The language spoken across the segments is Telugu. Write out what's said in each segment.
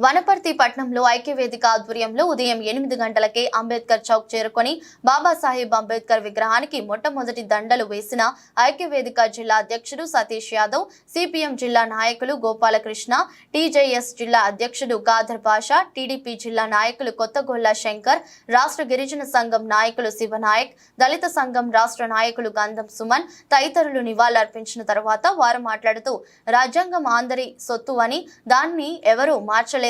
వనపర్తి పట్నంలో ఐక్యవేదిక ఆధ్వర్యంలో ఉదయం ఎనిమిది గంటలకే అంబేద్కర్ చౌక్ చేరుకొని బాబాసాహెబ్ అంబేద్కర్ విగ్రహానికి మొట్టమొదటి దండలు వేసిన ఐక్యవేదిక జిల్లా అధ్యక్షుడు సతీష్ యాదవ్ సిపిఎం జిల్లా నాయకులు గోపాలకృష్ణ టీజేఎస్ జిల్లా అధ్యక్షుడు గాధర్ బాషా టీడీపీ జిల్లా నాయకులు కొత్తగొల్ల శంకర్ రాష్ట్ర గిరిజన సంఘం నాయకులు శివనాయక్ దళిత సంఘం రాష్ట్ర నాయకులు గంధం సుమన్ తదితరులు నివాళులర్పించిన తర్వాత వారు మాట్లాడుతూ రాజ్యాంగం ఆందరి సొత్తు అని దాన్ని ఎవరూ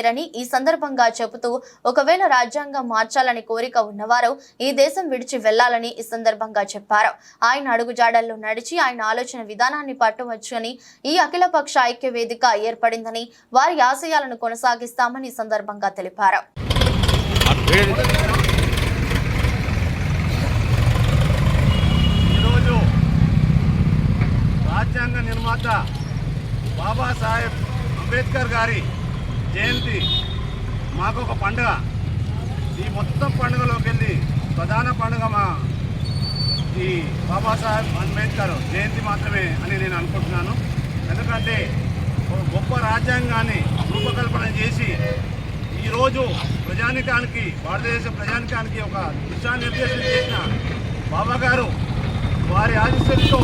మార్చలేరని ఈ సందర్భంగా చెబుతూ ఒకవేళ రాజ్యాంగం మార్చాలని కోరిక ఉన్నవారు ఈ దేశం విడిచి వెళ్ళాలని ఈ సందర్భంగా చెప్పారు. ఆయన అడుగుజాడల్లో నడిచి ఆయన ఆలోచన విధానాన్ని పట్టవచ్చని ఈ అఖిలపక్ష ఐక్య వేదిక ఏర్పడిందని వారి ఆశయాలను కొనసాగిస్తామని ఈ సందర్భంగా తెలిపారు. రాజ్యాంగ నిర్మాత బాబాసాహెబ్ అంబేద్కర్ గారి జయంతి. మాకు ఒక పండుగ. ఈ మొత్తం పండుగలోకి వెళ్ళి ప్రధాన పండుగ మా ఈ బాబాసాహెబ్ అంబేద్కర్ జయంతి మాత్రమే అని నేను అనుకుంటున్నాను. ఎందుకంటే ఒక గొప్ప రాజ్యాంగాన్ని రూపకల్పన చేసి ఈరోజు ప్రజానికానికి భారతదేశ ప్రజానికానికి ఒక దిశానిర్దేశం చేసిన బాబా గారు వారి ఆశీస్సులతో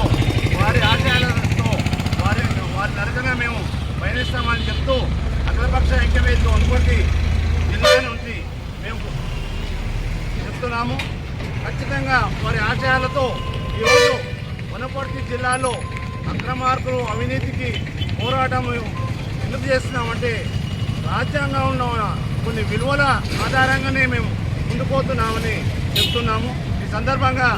వారి ఆశయాలతో వారి వారి నరకగా మేము పయనిస్తామని చెప్తూ అఖిలపక్ష ఐక్యవేదిక అనుకోటి జిల్లా నుంచి మేము చెప్తున్నాము. ఖచ్చితంగా వారి ఆశయాలతో ఈరోజు వనపర్తి జిల్లాలో అక్రమార్కులు అవినీతికి పోరాటం ఎందుకు చేస్తున్నామంటే రాజ్యాంగంలో ఉన్న కొన్ని విలువల ఆధారంగానే మేము ఉండిపోతున్నామని చెప్తున్నాము. ఈ సందర్భంగా